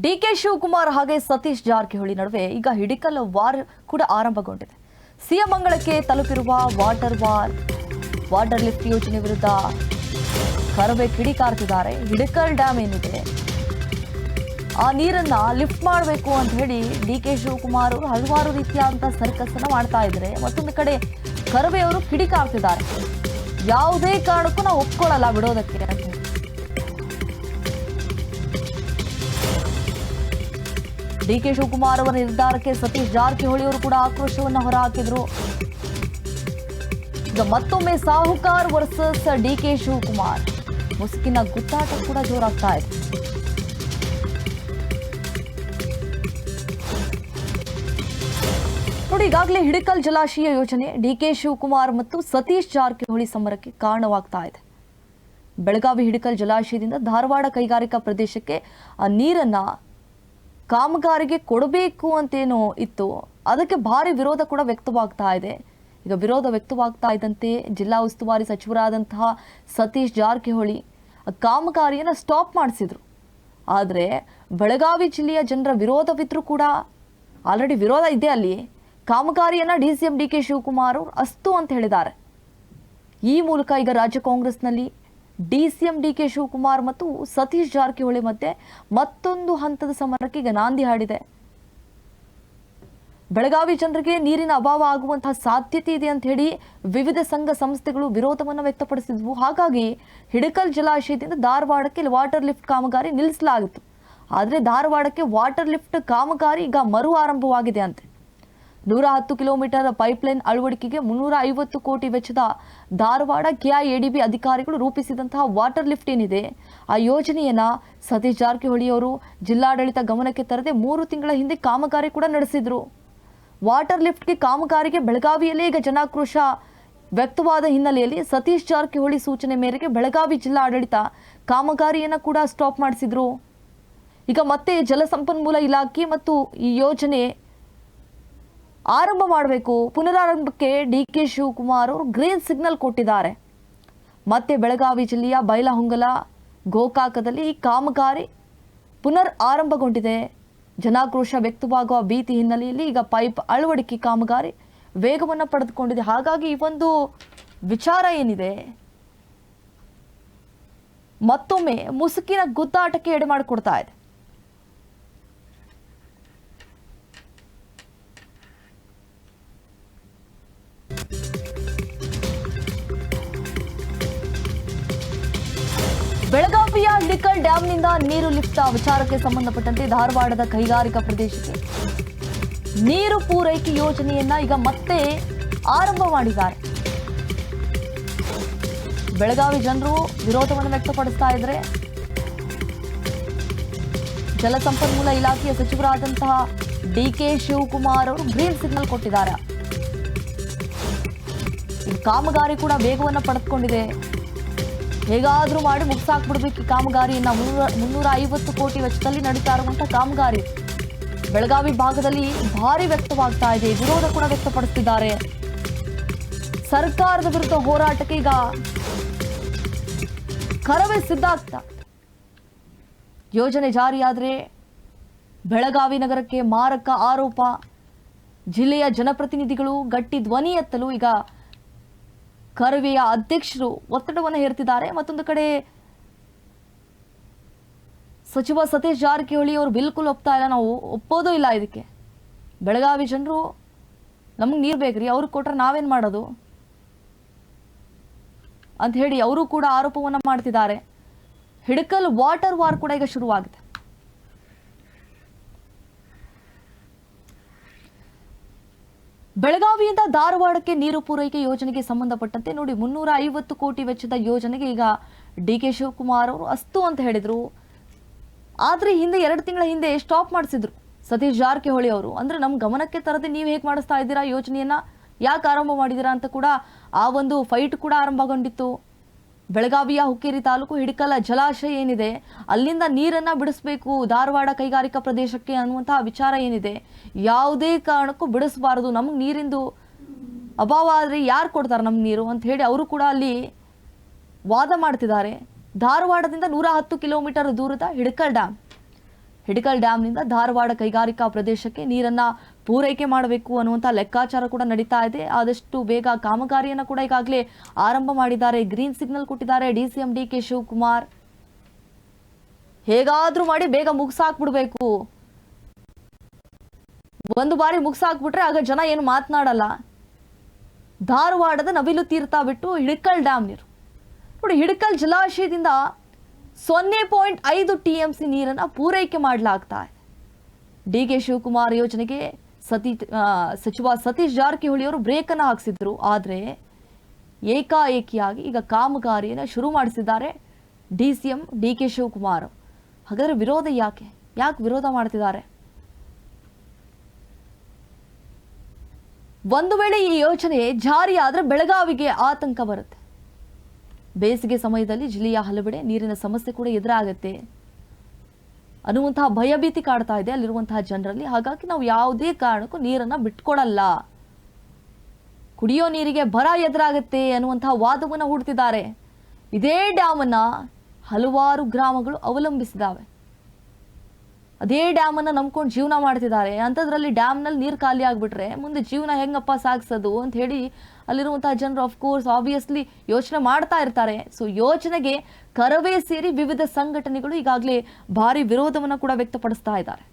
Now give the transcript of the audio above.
D K Shivakumar ಹಾಗೆ ಸತೀಶ್ ಜಾರಕಿಹೊಳಿ ನಡುವೆ ಈಗ ಹಿಡಿಕಲ್ ವಾರ್ ಕೂಡ ಆರಂಭಗೊಂಡಿದೆ. ಸಿಎಂ ಅಂಗಳಕ್ಕೆ ತಲುಪಿರುವ ವಾಟರ್ ವಾರ್, ವಾಟರ್ ಲಿಫ್ಟ್ ಯೋಜನೆ ವಿರುದ್ಧ ಕರವೇ ಕಿಡಿಕಾರ್ತಿದ್ದಾರೆ ಹಿಡಿಕಲ್ ಡ್ಯಾಮ್ ಏನಿದೆ? ಆ ನೀರನ್ನ ಲಿಫ್ಟ್ ಮಾಡಬೇಕು ಅಂತ ಹೇಳಿ ಡಿ ಕೆ ಶಿವಕುಮಾರ್ ಅವರು ಹಲವಾರು ರೀತಿಯಾದಂತಹ ಸರ್ಕಸ್ ಅನ್ನ ಮಾಡ್ತಾ ಇದ್ದಾರೆ. ಮತ್ತೊಂದು ಕಡೆ ಕರವೇ ಅವರು ಕಿಡಿಕಾರ್ತಿದ್ದಾರೆ ಯಾವುದೇ ಕಾರಣಕ್ಕೂ ನಾವು ಒಪ್ಕೊಳ್ಳಲ್ಲ ಬಿಡೋದಕ್ಕೆ ಹೇಳಿ. ಶಿವಕುಮಾರ್ ಅವರ ನಿರ್ಧಾರಕ್ಕೆ ಸತೀಶ್ ಜಾರಕಿಹೊಳಿ ಅವರು ಕೂಡ ಆಕ್ರೋಶವನ್ನ ಹೊರಹಾಕಿದ್ರು. ಈಗ ಮತ್ತೊಮ್ಮೆ ಸಾಹುಕಾರ್ ವರ್ಸಸ್ ಡಿಕೆ ಶಿವಕುಮಾರ್. ಮುಸುಕಿನ ಗುತ್ತಾಟ ಕೂಡ ಜೋರಾಗ್ತಾ ಇದೆ. ನೋಡಿ, ಈಗಾಗಲೇ ಹಿಡಕಲ್ ಜಲಾಶಯ ಯೋಜನೆ ಡಿಕೆ ಶಿವಕುಮಾರ್ ಮತ್ತು ಸತೀಶ್ ಜಾರಕಿಹೊಳಿ ಸಮರಕ್ಕೆ ಕಾರಣವಾಗ್ತಾ ಇದೆ. ಬೆಳಗಾವಿ ಹಿಡಕಲ್ ಜಲಾಶಯದಿಂದ ಧಾರವಾಡ ಕೈಗಾರಿಕಾ ಪ್ರದೇಶಕ್ಕೆ ನೀರನ್ನ ಕಾಮಗಾರಿಗೆ ಕೊಡಬೇಕು ಅಂತೇನು ಇತ್ತು. ಅದಕ್ಕೆ ಭಾರಿ ವಿರೋಧ ಕೂಡ ವ್ಯಕ್ತವಾಗ್ತಾ ಇದೆ. ಈಗ ವಿರೋಧ ವ್ಯಕ್ತವಾಗ್ತಾ ಇದ್ದಂತೆ ಜಿಲ್ಲಾ ಉಸ್ತುವಾರಿ ಸಚಿವರಾದಂತಹ ಸತೀಶ್ ಜಾರಕಿಹೊಳಿ ಕಾಮಗಾರಿಯನ್ನು ಸ್ಟಾಪ್ ಮಾಡಿಸಿದ್ರು. ಆದರೆ ಬೆಳಗಾವಿ ಜಿಲ್ಲೆಯ ಜನರ ವಿರೋಧವಿದ್ರೂ ಕೂಡ ಆಲ್ರೆಡಿ ವಿರೋಧ ಇದೆ ಅಲ್ಲಿ ಕಾಮಗಾರಿಯನ್ನು D C M D K Shivakumar ಅವರು ಅಸ್ತು ಅಂತ ಹೇಳಿದ್ದಾರೆ. ಈ ಮೂಲಕ ಈಗ ರಾಜ್ಯ ಕಾಂಗ್ರೆಸ್ನಲ್ಲಿ D C D K Shivakumar ಮತ್ತು ಸತೀಶ್ ಜಾರಕಿಹೊಳಿ ಮಧ್ಯೆ ಮತ್ತೊಂದು ಹಂತದ ಸಮರಕ್ಕೆ ಈಗ ನಾಂದಿ ಹಾಡಿದೆ. ಬೆಳಗಾವಿ ಜನರಿಗೆ ನೀರಿನ ಅಭಾವ ಆಗುವಂತಹ ಸಾಧ್ಯತೆ ಇದೆ ಅಂತ ಹೇಳಿ ವಿವಿಧ ಸಂಘ ಸಂಸ್ಥೆಗಳು ವಿರೋಧವನ್ನು ವ್ಯಕ್ತಪಡಿಸಿದ್ವು. ಹಾಗಾಗಿ ಹಿಡಕಲ್ ಜಲಾಶಯದಿಂದ ಧಾರವಾಡಕ್ಕೆ ವಾಟರ್ ಲಿಫ್ಟ್ ಕಾಮಗಾರಿ ನಿಲ್ಲಿಸಲಾಗಿತ್ತು. ಆದರೆ ಧಾರವಾಡಕ್ಕೆ ವಾಟರ್ ಲಿಫ್ಟ್ ಕಾಮಗಾರಿ ಈಗ ಮರು ಆರಂಭವಾಗಿದೆ ಅಂತೆ. ನೂರ ಹತ್ತು ಕಿಲೋಮೀಟರ್ ಪೈಪ್ಲೈನ್ ಅಳವಡಿಕೆಗೆ ಮುನ್ನೂರ ಐವತ್ತು ಕೋಟಿ ವೆಚ್ಚದ ಧಾರವಾಡ ಕೆಐಎಡಿಬಿ ಅಧಿಕಾರಿಗಳು ರೂಪಿಸಿದಂತಹ ವಾಟರ್ ಲಿಫ್ಟ್ ಏನಿದೆ? ಆ ಯೋಜನೆಯನ್ನು ಸತೀಶ್ ಜಾರಕಿಹೊಳಿ ಅವರು ಜಿಲ್ಲಾಡಳಿತ ಗಮನಕ್ಕೆ ತರದೆ ಮೂರು ತಿಂಗಳ ಹಿಂದೆ ಕಾಮಗಾರಿ ಕೂಡ ನಡೆಸಿದ್ರು. ವಾಟರ್ ಲಿಫ್ಟ್ಗೆ ಕಾಮಗಾರಿಗೆ ಬೆಳಗಾವಿಯಲ್ಲೇ ಈಗ ಜನಾಕ್ರೋಶ ವ್ಯಕ್ತವಾದ ಹಿನ್ನೆಲೆಯಲ್ಲಿ ಸತೀಶ್ ಜಾರಕಿಹೊಳಿ ಸೂಚನೆ ಮೇರೆಗೆ ಬೆಳಗಾವಿ ಜಿಲ್ಲಾಡಳಿತ ಕಾಮಗಾರಿಯನ್ನ ಕೂಡ ಸ್ಟಾಪ್ ಮಾಡಿಸಿದ್ರು. ಈಗ ಮತ್ತೆ ಜಲಸಂಪನ್ಮೂಲ ಇಲಾಖೆ ಮತ್ತು ಈ ಯೋಜನೆ ಆರಂಭ ಮಾಡಬೇಕು. ಪುನರಾರಂಭಕ್ಕೆ ಡಿ ಕೆ ಶಿವಕುಮಾರ್ ಅವರು ಗ್ರೀನ್ ಸಿಗ್ನಲ್ ಕೊಟ್ಟಿದ್ದಾರೆ. ಮತ್ತೆ ಬೆಳಗಾವಿ ಜಿಲ್ಲೆಯ ಬೈಲಹೊಂಗಲ, ಗೋಕಾಕದಲ್ಲಿ ಈ ಕಾಮಗಾರಿ ಪುನರ್ ಆರಂಭಗೊಂಡಿದೆ. ಜನಾಕ್ರೋಶ ವ್ಯಕ್ತವಾಗುವ ಭೀತಿ ಹಿನ್ನೆಲೆಯಲ್ಲಿ ಈಗ ಪೈಪ್ ಅಳವಡಿಕೆ ಕಾಮಗಾರಿ ವೇಗವನ್ನು ಪಡೆದುಕೊಂಡಿದೆ. ಹಾಗಾಗಿ ಈ ಒಂದು ವಿಚಾರ ಏನಿದೆ? ಮತ್ತೊಮ್ಮೆ ಮುಸುಕಿನ ಗುದ್ದಾಟಕ್ಕೆ ಎಡೆ ಮಾಡಿಕೊಡ್ತಾ ಇದೆ. ಹಿಡಿಕಲ್ ಡ್ಯಾಂನಿಂದ ನೀರು ಲಿಫ್ಟ್ ವಿಚಾರಕ್ಕೆ ಸಂಬಂಧಪಟ್ಟಂತೆ ಧಾರವಾಡದ ಕೈಗಾರಿಕಾ ಪ್ರದೇಶಕ್ಕೆ ನೀರು ಪೂರೈಕೆ ಯೋಜನೆಯನ್ನ ಈಗ ಮತ್ತೆ ಆರಂಭ ಮಾಡಿದ್ದಾರೆ ಬೆಳಗಾವಿ ಜನರು ವಿರೋಧವನ್ನು ವ್ಯಕ್ತಪಡಿಸ್ತಾ ಇದ್ರೆ ಜಲಸಂಪನ್ಮೂಲ ಇಲಾಖೆಯ ಸಚಿವರಾದಂತಹ ಡಿ ಕೆ ಶಿವಕುಮಾರ್ ಅವರು ಗ್ರೀನ್ ಸಿಗ್ನಲ್ ಕೊಟ್ಟಿದ್ದಾರೆ. ಕಾಮಗಾರಿ ಕೂಡ ವೇಗವನ್ನು ಪಡೆದುಕೊಂಡಿದೆ. ಹೇಗಾದ್ರೂ ಮಾಡಿ ಮುಗಿಸಾಕ್ಬಿಡ್ಬೇಕು ಈ ಕಾಮಗಾರಿಯನ್ನ. ಮುನ್ನೂರ ಮುನ್ನೂರ ಐವತ್ತು ಕೋಟಿ ವೆಚ್ಚದಲ್ಲಿ ನಡೀತಾ ಇರುವಂತಹ ಕಾಮಗಾರಿ. ಬೆಳಗಾವಿ ಭಾಗದಲ್ಲಿ ಭಾರಿ ವ್ಯಕ್ತವಾಗ್ತಾ ಇದೆ. ವಿರೋಧ ಕೂಡ ವ್ಯಕ್ತಪಡಿಸ್ತಿದ್ದಾರೆ. ಸರ್ಕಾರದ ವಿರುದ್ಧ ಹೋರಾಟಕ್ಕೆ ಈಗ ಕರವೇ ಸಿದ್ಧ ಆಗ್ತಾ. ಯೋಜನೆ ಜಾರಿಯಾದರೆ ಬೆಳಗಾವಿ ನಗರಕ್ಕೆ ಮಾರಕ ಆರೋಪ. ಜಿಲ್ಲೆಯ ಜನಪ್ರತಿನಿಧಿಗಳು ಗಟ್ಟಿ ಧ್ವನಿ ಎತ್ತಲು ಈಗ ಕರವೆಯ ಅಧ್ಯಕ್ಷರು ಒತ್ತಡವನ್ನು ಹೇರ್ತಿದ್ದಾರೆ ಮತ್ತೊಂದು ಕಡೆ ಸಚಿವ ಸತೀಶ್ ಜಾರಕಿಹೊಳಿ ಅವರು ಬಿಲ್ಕುಲ್ ಒಪ್ತಾ ಇಲ್ಲ. ನಾವು ಒಪ್ಪೋದೂ ಇಲ್ಲ ಇದಕ್ಕೆ. ಬೆಳಗಾವಿ ಜನರು ನಮಗೆ ನೀರು ಬೇಕ್ರಿ ಅವ್ರಿಗೆ ಕೊಟ್ರೆ ನಾವೇನು ಮಾಡೋದು? ಅಂತ ಹೇಳಿ ಅವರು ಕೂಡ ಆರೋಪವನ್ನು ಮಾಡ್ತಿದ್ದಾರೆ. ಹಿಡಕಲ್ ವಾಟರ್ ವಾರ್ ಕೂಡ ಈಗ ಶುರುವಾಗಿದೆ. ಬೆಳಗಾವಿಯಿಂದ ಧಾರವಾಡಕ್ಕೆ ನೀರು ಪೂರೈಕೆ ಯೋಜನೆಗೆ ಸಂಬಂಧಪಟ್ಟಂತೆ ನೋಡಿ ಮುನ್ನೂರ ಐವತ್ತು ಕೋಟಿ ವೆಚ್ಚದ ಯೋಜನೆಗೆ ಈಗ ಡಿ ಕೆ ಶಿವಕುಮಾರ್ ಅವರು ಅಸ್ತು ಅಂತ ಹೇಳಿದರು. ಆದರೆ ಹಿಂದೆ ಎರಡು ತಿಂಗಳ ಹಿಂದೆ ಸ್ಟಾಪ್ ಮಾಡಿಸಿದ್ರು ಸತೀಶ್ ಜಾರಕಿಹೊಳಿ ಅವರು. ಅಂದ್ರೆ ನಮ್ಮ ಗಮನಕ್ಕೆ ತರದೆ ನೀವು ಹೇಗೆ ಮಾಡಿಸ್ತಾ ಇದ್ದೀರಾ ಯೋಜನೆಯನ್ನು? ಯಾಕೆ ಆರಂಭ ಮಾಡಿದ್ದೀರಾ ಅಂತ ಕೂಡ ಆ ಒಂದು ಫೈಟ್ ಕೂಡ ಆರಂಭಗೊಂಡಿತ್ತು. ಬೆಳಗಾವಿಯ ಹುಕ್ಕೇರಿ ತಾಲೂಕು ಹಿಡಕಲ ಜಲಾಶಯ ಏನಿದೆ, ಅಲ್ಲಿಂದ ನೀರನ್ನ ಬಿಡಿಸಬೇಕು, ಧಾರವಾಡ ಕೈಗಾರಿಕಾ ಪ್ರದೇಶಕ್ಕೆ ಅನ್ನುವಂತಹ ವಿಚಾರ ಏನಿದೆ, ಯಾವುದೇ ಕಾರಣಕ್ಕೂ ಬಿಡಿಸಬಾರದು. ನಮಗೆ ನೀರಿಂದು ಅಭಾವ ಆದರೆ ಯಾರು ಕೊಡ್ತಾರೆ ನಮ್ಗೆ ನೀರು ಅಂತ ಹೇಳಿ ಅವರು ಕೂಡ ಅಲ್ಲಿ ವಾದ ಮಾಡ್ತಿದ್ದಾರೆ. ಧಾರವಾಡದಿಂದ ನೂರ ಹತ್ತು ಕಿಲೋಮೀಟರ್ ದೂರದ ಹಿಡಕಲ್ ಡ್ಯಾಮ್ ಹಿಡಕಲ್ ಡ್ಯಾಮ್ನಿಂದ ಧಾರವಾಡ ಕೈಗಾರಿಕಾ ಪ್ರದೇಶಕ್ಕೆ ನೀರನ್ನ ಪೂರೈಕೆ ಮಾಡಬೇಕು ಅನ್ನುವಂಥ ಲೆಕ್ಕಾಚಾರ ಕೂಡ ನಡೀತಾ ಇದೆ. ಆದಷ್ಟು ಬೇಗ ಕಾಮಗಾರಿಯನ್ನು ಕೂಡ ಈಗಾಗಲೇ ಆರಂಭ ಮಾಡಿದ್ದಾರೆ. ಗ್ರೀನ್ ಸಿಗ್ನಲ್ ಕೊಟ್ಟಿದ್ದಾರೆ D C D K Shivakumar. ಹೇಗಾದ್ರೂ ಮಾಡಿ ಬೇಗ ಮುಗಿಸಾಕ್ಬಿಡ್ಬೇಕು. ಒಂದು ಬಾರಿ ಮುಗಿಸಾಕ್ಬಿಟ್ರೆ ಆಗ ಜನ ಏನು ಮಾತನಾಡಲ್ಲ. ಧಾರವಾಡದ ನವಿಲು ತೀರ್ಥ ಬಿಟ್ಟು ಹಿಡಕಲ್ ಡ್ಯಾಮ್ ನೀರು. ನೋಡಿ, ಹಿಡಕಲ್ ಜಲಾಶಯದಿಂದ ಸೊನ್ನೆ ಪಾಯಿಂಟ್ ಐದು ಟಿ ಎಂ ಸಿ ನೀರನ್ನು ಪೂರೈಕೆ ಮಾಡಲಾಗ್ತಾ ಇದೆ. ಡಿ ಕೆ ಶಿವಕುಮಾರ್ ಯೋಜನೆಗೆ ಸತಿ ಆ, ಸಚಿವ ಸತೀಶ್ ಜಾರಕಿಹೊಳಿ ಅವರು ಬ್ರೇಕ್ ಅನ್ನು ಹಾಕ್ಸಿದ್ರು. ಆದರೆ ಏಕಾಏಕಿಯಾಗಿ ಈಗ ಕಾಮಗಾರಿಯನ್ನು ಶುರು ಮಾಡಿಸಿದ್ದಾರೆ D C M D K Shivakumar. ಹಾಗಾದರೆ ವಿರೋಧ ಯಾಕೆ? ಯಾಕೆ ವಿರೋಧ ಮಾಡ್ತಿದ್ದಾರೆ? ಒಂದು ವೇಳೆ ಈ ಯೋಜನೆ ಜಾರಿಯಾದ್ರೆ ಬೆಳಗಾವಿಗೆ ಆತಂಕ ಬರುತ್ತೆ. ಬೇಸಿಗೆ ಸಮಯದಲ್ಲಿ ಜಿಲ್ಲೆಯ ಹಲವೆಡೆ ನೀರಿನ ಸಮಸ್ಯೆ ಕೂಡ ಎದುರಾಗುತ್ತೆ. ಅನ್ನುವಂತಹ ಭಯಭೀತಿ ಕಾಡ್ತಾ ಇದೆ ಅಲ್ಲಿರುವಂತಹ ಜನರಲ್ಲಿ. ಹಾಗಾಗಿ ನಾವು ಯಾವುದೇ ಕಾರಣಕ್ಕೂ ನೀರನ್ನ ಬಿಟ್ಕೊಡಲ್ಲ. ಕುಡಿಯೋ ನೀರಿಗೆ ಬರ ಎದುರಾಗುತ್ತೆ ಅನ್ನುವಂತಹ ವಾದವನ್ನು ಹುಡ್ತಿದ್ದಾರೆ. ಇದೇ ಡ್ಯಾಮನ್ನ ಹಲವಾರು ಗ್ರಾಮಗಳು ಅವಲಂಬಿಸಿದಾವೆ. ಅದೇ ಡ್ಯಾಮನ್ನು ನಂಬ್ಕೊಂಡು ಜೀವನ ಮಾಡ್ತಿದ್ದಾರೆ. ಅಂಥದ್ರಲ್ಲಿ ಡ್ಯಾಮ್ನಲ್ಲಿ ನೀರು ಖಾಲಿ ಆಗಿಬಿಟ್ರೆ ಮುಂದೆ ಜೀವನ ಹೆಂಗಪ್ಪ ಸಾಗಿಸೋದು ಅಂತ ಹೇಳಿ ಅಲ್ಲಿರುವಂತಹ ಜನರು ಕೋರ್ಸ್ ಆಬ್ವಿಯಸ್ಲಿ ಯೋಚನೆ ಮಾಡ್ತಾ ಇರ್ತಾರೆ. ಸೊ ಯೋಚನೆಗೆ ಕರವೇ ಸೇರಿ ವಿವಿಧ ಸಂಘಟನೆಗಳು ಈಗಾಗಲೇ ಭಾರಿ ವಿರೋಧವನ್ನು ಕೂಡ ವ್ಯಕ್ತಪಡಿಸ್ತಾ ಇದ್ದಾರೆ.